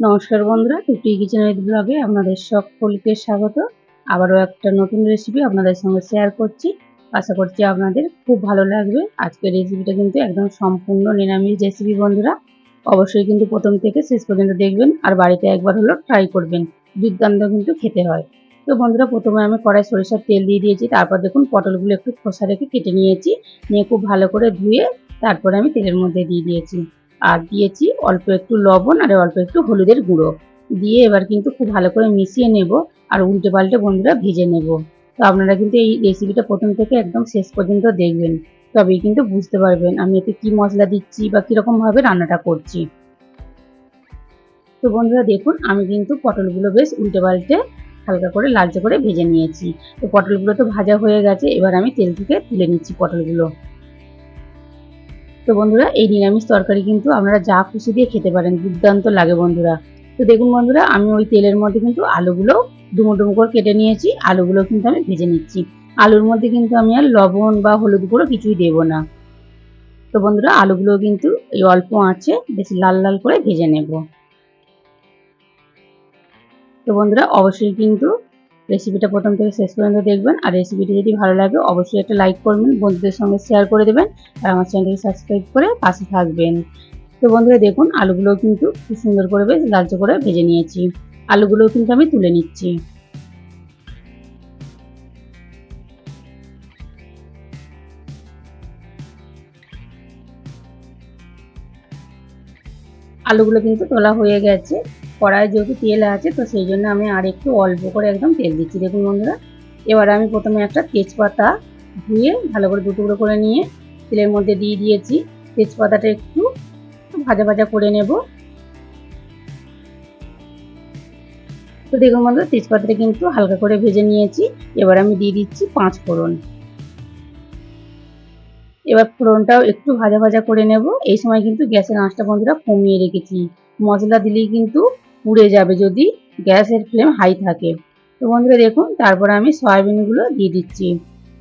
নমস্কার বন্ধুরা টুটি কিচেন উইথ ব্লগে আপনাদের সকলকে স্বাগত। আবারও একটা নতুন রেসিপি আপনাদের সঙ্গে শেয়ার করছি। আশা করছি আপনাদের খুব ভালো লাগবে। আজকের রেসিপিটা কিন্তু একদম সম্পূর্ণ নিরামিষ রেসিপি বন্ধুরা। অবশ্যই কিন্তু প্রথম থেকে শেষ পর্যন্ত দেখবেন আর বাড়িতে একবার হলো ট্রাই করবেন। দুর্দান্ত কিন্তু খেতে হয়। তো বন্ধুরা, প্রথমে আমি কড়াই সরিষার তেল দিয়ে দিয়েছি। তারপর দেখুন, পটলগুলো একটু খোসা রেখে কেটে নিয়েছি। নিয়ে খুব ভালো করে ধুয়ে তারপরে আমি তেলের মধ্যে দিয়ে দিয়েছি। আর দিয়েছি অল্প একটু লবণ আর অল্প একটু হলুদের গুঁড়ো। দিয়ে এবার কিন্তু খুব ভালো করে মিশিয়ে নেব আর উল্টে পাল্টে বন্ধুরা ভেজে নেব। তো আপনারা কিন্তু এই রেসিপিটা প্রথম থেকে একদম শেষ পর্যন্ত দেখবেন। তবেই কিন্তু বুঝতে পারবেন আমি এতে কী মশলা দিচ্ছি বা কীরকমভাবে রান্নাটা করছি। তো বন্ধুরা দেখুন, আমি কিন্তু পটলগুলো বেশ উল্টে পাল্টে হালকা করে লালচে করে ভেজে নিয়েছি। তো পটলগুলো তো ভাজা হয়ে গেছে, এবার আমি তেল থেকে তুলে নিচ্ছি পটলগুলো। তো বন্ধুরা, এই নিরামিষ তরকারি কিন্তু আপনারা যা খুশি দিয়ে খেতে পারেন, দুর্দান্ত লাগে বন্ধুরা। তো দেখুন বন্ধুরা, আমি ওই তেলের মধ্যে কিন্তু আলুগুলো ডুমো ডুমো করে কেটে নিয়েছি, আলুগুলো কিন্তু আমি ভেজে নিচ্ছি। আলুর মধ্যে কিন্তু আমি আর লবণ বা হলুদ গুঁড়ো কিছুই দেব না। তো বন্ধুরা, আলুগুলো কিন্তু এই অল্প আঁচে বেশ লাল লাল করে ভেজে নেব। তো বন্ধুরা, অবশ্যই কিন্তু রেসিপিটা প্রথম থেকে শেষ পর্যন্ত দেখবেন। আর রেসিপিটি যদি ভালো লাগে, অবশ্যই একটা লাইক করবেন, বন্ধুদের সঙ্গে শেয়ার করে দেবেন আর আমার চ্যানেলটিকে সাবস্ক্রাইব করে পাশে থাকবেন। তো বন্ধুরা, দেখুন আলুগুলো কিন্তু খুব সুন্দর করে বেশ লালচে করে ভেজে নিয়েছি। আলুগুলো কিন্তু আমি তুলে নিচ্ছি। আলুগুলো কিন্তু তোলা হয়ে গেছে। কড়াই যেহেতু তেল আছে, তো সেই জন্য আমি আর একটু অল্প করে একদম তেল দিচ্ছি। দেখুন বন্ধুরা, এবার আমি প্রথমে একটা তেজপাতা ধুয়ে ভালো করে দুটুকরো করে নিয়ে তেলের মধ্যে দিয়ে দিয়েছি। তেজপাতাটা একটু ভাজা ভাজা করে নেব। তো দেখুন বন্ধুরা, তেজপাতাটা কিন্তু হালকা করে ভেজে নিয়েছি। এবার আমি দিয়ে দিচ্ছি পাঁচ ফোড়ন। এবার ফোড়নটাও একটু ভাজা ভাজা করে নেব। এই সময় কিন্তু গ্যাসের আঁচটা বন্ধুরা কমিয়ে রেখেছি। মশলা দিলেই কিন্তু পুড়ে যাবে যদি গ্যাসের ফ্লেম হাই থাকে। তো বন্ধুরা দেখুন, তারপরে আমি সয়াবিনগুলো দিয়ে দিচ্ছি।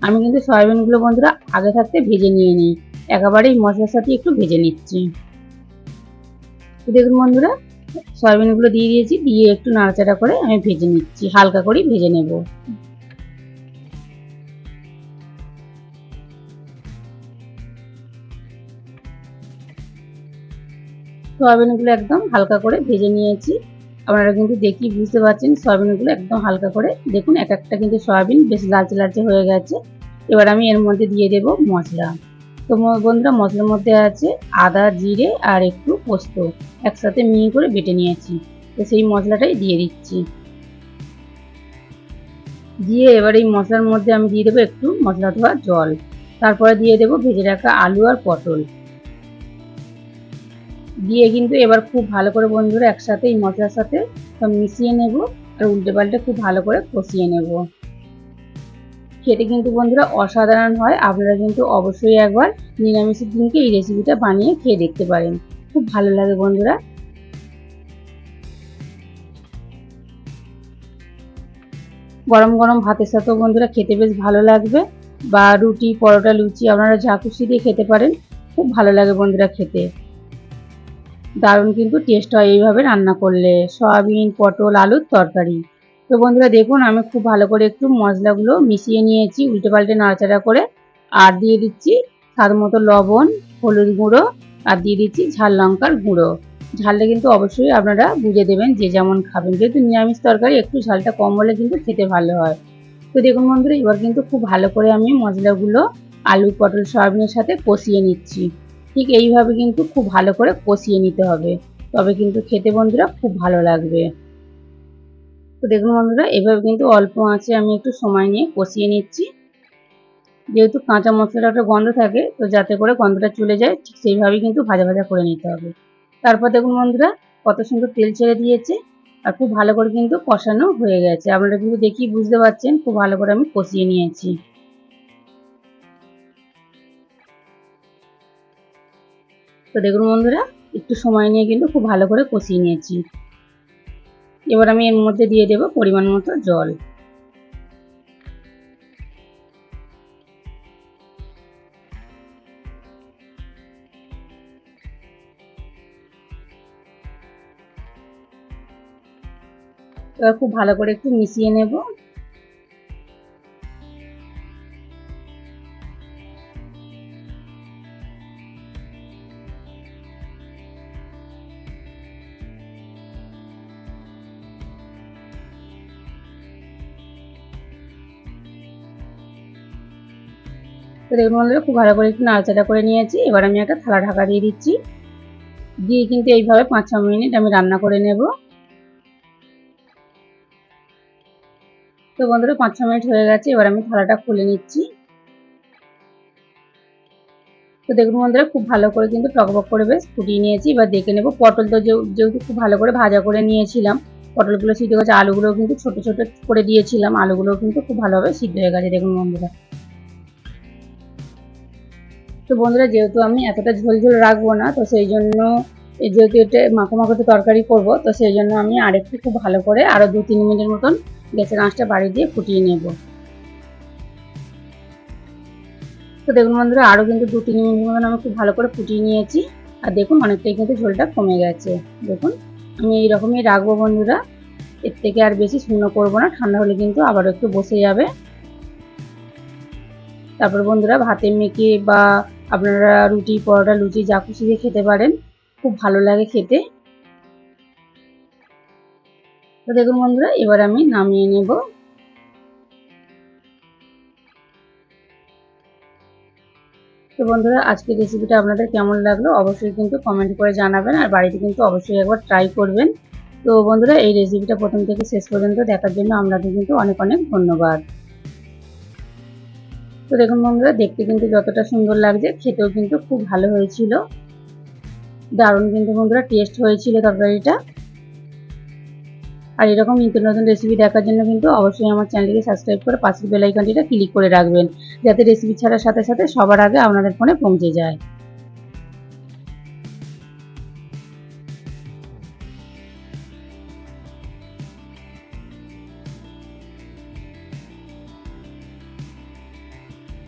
আমি কিন্তু সয়াবিনগুলো বন্ধুরা আগে থাকতে ভেজে নিয়ে নিই। একেবারেই মশলার সাথে একটু ভেজে নিচ্ছি। তো দেখুন বন্ধুরা, সয়াবিনগুলো দিয়ে দিয়েছি, দিয়ে একটু নাড়াচাড়া করে আমি ভেজে নিচ্ছি। হালকা করেই ভেজে নেব। সয়াবিনগুলো একদম হালকা করে ভেজে নিয়েছি। আপনারা কিন্তু দেখি বুঝতে পারছেন সয়াবিনগুলো একদম হালকা করে। দেখুন, এক একটা কিন্তু সয়াবিন বেশ লালচে লালচে হয়ে গেছে। এবার আমি এর মধ্যে দিয়ে দেব মশলা। তো বন্ধুরা, মশলার মধ্যে আছে আদা, জিরে আর একটু পোস্ত। একসাথে মিহি করে বেটে নিয়েছি। তো সেই মশলাটাই দিয়ে দিচ্ছি। দিয়ে এবার এই মশলার মধ্যে আমি দিয়ে দেবো একটু মশলা ধোয়া জল। তারপরে দিয়ে দেবো ভেজে রাখা আলু আর পটল। দিয়ে কিন্তু এবার খুব ভালো করে বন্ধুরা একসাথে এই মশলার সাথে সব মিশিয়ে নেব আর উল্টে পাল্টে খুব ভালো করে কষিয়ে নেব। খেতে কিন্তু বন্ধুরা অসাধারণ হয়, আপনারা কিন্তু অবশ্যই একবার নিরামিষের দিনকে এই রেসিপিটা বানিয়ে খেয়ে দেখতে পারেন। খুব ভালো লাগে বন্ধুরা। গরম গরম ভাতের সাথেও বন্ধুরা খেতে বেশ ভালো লাগবে বা রুটি, পরোটা, লুচি আপনারা যা খুশি দিয়ে খেতে পারেন। খুব ভালো লাগে বন্ধুরা খেতে। দারুণ কিন্তু টেস্ট হয় এইভাবে রান্না করলে। সয়াবিন, পটল, আলুর তরকারি। তো বন্ধুরা দেখুন, আমি খুব ভালো করে একটু মশলাগুলো মিশিয়ে নিয়েছি উল্টে পাল্টে নাড়াচাড়া করে। আর দিয়ে দিচ্ছি স্বাদ মতো লবণ, হলুদ গুঁড়ো, আর দিয়ে দিচ্ছি ঝাল লঙ্কার গুঁড়ো। ঝালটা কিন্তু অবশ্যই আপনারা বুঝে দেবেন যে যেমন খাবেন। যেহেতু নিরামিষ তরকারি, একটু ঝালটা কম হলে কিন্তু খেতে ভালো হয়। তো দেখুন বন্ধুরা, এবার কিন্তু খুব ভালো করে আমি মশলাগুলো আলু, পটল, সয়াবিনের সাথে কষিয়ে নিচ্ছি। ঠিক এইভাবে কিন্তু খুব ভালো করে কষিয়ে নিতে হবে। তবে কিন্তু খেতে বন্ধুরা খুব ভালো লাগবে। তো দেখুন বন্ধুরা, এভাবে কিন্তু অল্প আঁচে আমি একটু সময় নিয়ে কষিয়ে নিচ্ছি। যেহেতু কাঁচা মশলাটা একটা গন্ধ থাকে, তো যাতে করে গন্ধটা চলে যায়, ঠিক সেইভাবেই কিন্তু ভাজা ভাজা করে নিতে হবে। তারপর দেখুন বন্ধুরা, কত সুন্দর তেল ছেড়ে দিয়েছে আর খুব ভালো করে কিন্তু কষানো হয়ে গেছে। আপনারা কিন্তু দেখি বুঝতে পারছেন, খুব ভালো করে আমি কষিয়ে নিয়েছি। তো দেখুন বন্ধুরা, একটু সময় নিয়ে কিন্তু খুব ভালো করে কষিয়ে নিয়েছি। এবার আমি এর মধ্যে দিয়ে দেব পরিমাণ মতো জল। এবার খুব ভালো করে একটু মিশিয়ে নেব। তো দেখুন বন্ধুরা, খুব ভালো করে একটু নাড়াচাড়া করে নিয়েছি। এবার আমি একটা থালা ঢাকা দিয়ে দিচ্ছি। দিয়ে কিন্তু এইভাবে পাঁচ ছ মিনিট আমি রান্না করে নেব। তো বন্ধুরা, পাঁচ ছ মিনিট হয়ে গেছে, এবার আমি থালাটা খুলে নিচ্ছি। তো দেখুন বন্ধুরা, খুব ভালো করে কিন্তু টকবক করে বেশ ফুটিয়ে নিয়েছি। এবার দেখে নেব পটল তো যেহেতু খুব ভালো করে ভাজা করে নিয়েছিলাম, পটলগুলো সিদ্ধ হয়ে গেছে আলুগুলো কিন্তু ছোট ছোট করে দিয়েছিলাম, আলুগুলোও কিন্তু খুব ভালোভাবে সিদ্ধ হয়ে গেছে। দেখুন বন্ধুরা। তো বন্ধুরা, যেহেতু আমি এতটা ঝোল ঝোল রাখব না, তো সেই জন্য যেহেতু এটা মাখো মাখোতে তরকারি করব, তো সেই জন্য আমি আরেকটু খুব ভালো করে আরও দু তিন মিনিটের মতন গ্যাসের আঁচটা বাড়ি দিয়ে ফুটিয়ে নেব। তো দেখুন বন্ধুরা আরও কিন্তু দু তিন মিনিট মতন আমি খুব ভালো করে ফুটিয়ে নিয়েছি, আর দেখুন অনেকটাই কিন্তু ঝোলটা কমে গেছে। দেখুন, আমি এইরকমই রাখব বন্ধুরা, এর থেকে আর বেশি শূন্য করব না, ঠান্ডা হলে কিন্তু আবারও একটু বসে যাবে। তারপর বন্ধুরা, ভাতে মেখে বা আপনারা রুটি, পরোটা, লুচি, যা খুশি দিয়ে খেতে পারেন। খুব ভালো লাগে খেতে। তো দেখুন বন্ধুরা, এবার আমি নামিয়ে নেব। তো বন্ধুরা, আজকের রেসিপিটা আপনাদের কেমন লাগল অবশ্যই কিন্তু কমেন্ট করে জানাবেন, আর বাড়িতে কিন্তু অবশ্যই একবার ট্রাই করবেন। তো বন্ধুরা, এই রেসিপিটা প্রথম থেকে শেষ পর্যন্ত দেখার জন্য আপনাদের কিন্তু অনেক অনেক ধন্যবাদ। তো দেখুন বন্ধুরা, দেখতে কিন্তু যতটা সুন্দর লাগছে, খেতেও কিন্তু খুব ভালো হয়েছিল। দারুণ কিন্তু বন্ধুরা টেস্ট হয়েছিল তরকারিটা। আর এরকম নিত্য নতুন রেসিপি দেখার জন্য কিন্তু অবশ্যই আমার চ্যানেলকে সাবস্ক্রাইব করে পাশের বেলাইকনটিটা ক্লিক করে রাখবেন, যাতে রেসিপি ছাড়ার সাথে সাথে সবার আগে আপনাদের ফোনে পৌঁছে যায়।